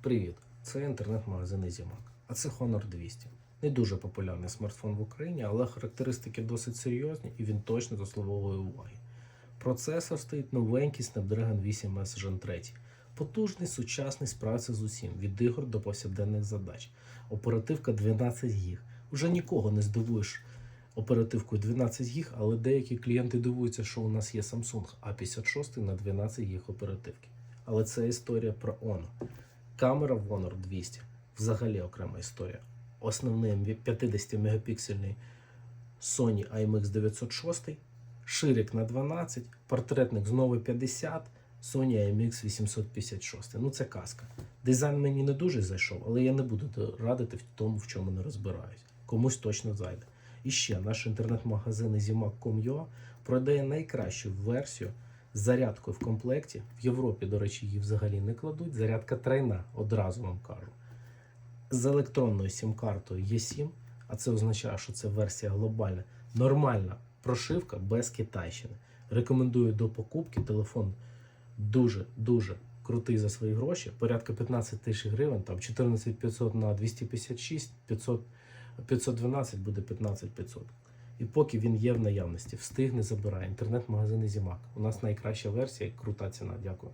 Привіт! Це інтернет-магазин Easymac, а це Honor 200. Не дуже популярний смартфон в Україні, але характеристики досить серйозні і він точно заслуговує уваги. Процесор стоїть новенький Snapdragon 8 S Gen 3. Потужний, сучасний, справиться з усім, від ігор до повсякденних задач. Оперативка 12 ГБ. Уже нікого не здивуєш оперативкою 12 ГБ, але деякі клієнти дивуються, що у нас є Samsung A56 на 12 ГБ оперативки. Але це історія про Honor. Камера в Honor 200 взагалі окрема історія. Основний 50 мегапіксельний Sony IMX 906, ширик на 12, портретник знову 50, Sony IMX 856. Ну це казка. Дизайн мені не дуже зайшов, але я не буду радити в тому, в чому не розбираюсь. Комусь точно зайде. І ще наш інтернет-магазин Easymac.com.ua продає найкращу версію зарядкою в комплекті. В Європі, до речі, її взагалі не кладуть. Зарядка тройна, одразу вам кажу. З електронною сім-картою Є7, а це означає, що це версія глобальна, нормальна прошивка без китайщини. Рекомендую до покупки. Телефон дуже-дуже крутий за свої гроші. Порядка 15 тисяч гривень, там 14500 на 256, 500, 512 буде 15500. І поки він є в наявності, встигне забирає. інтернет-магазини Зімак. У нас найкраща версія крута ціна. Дякую.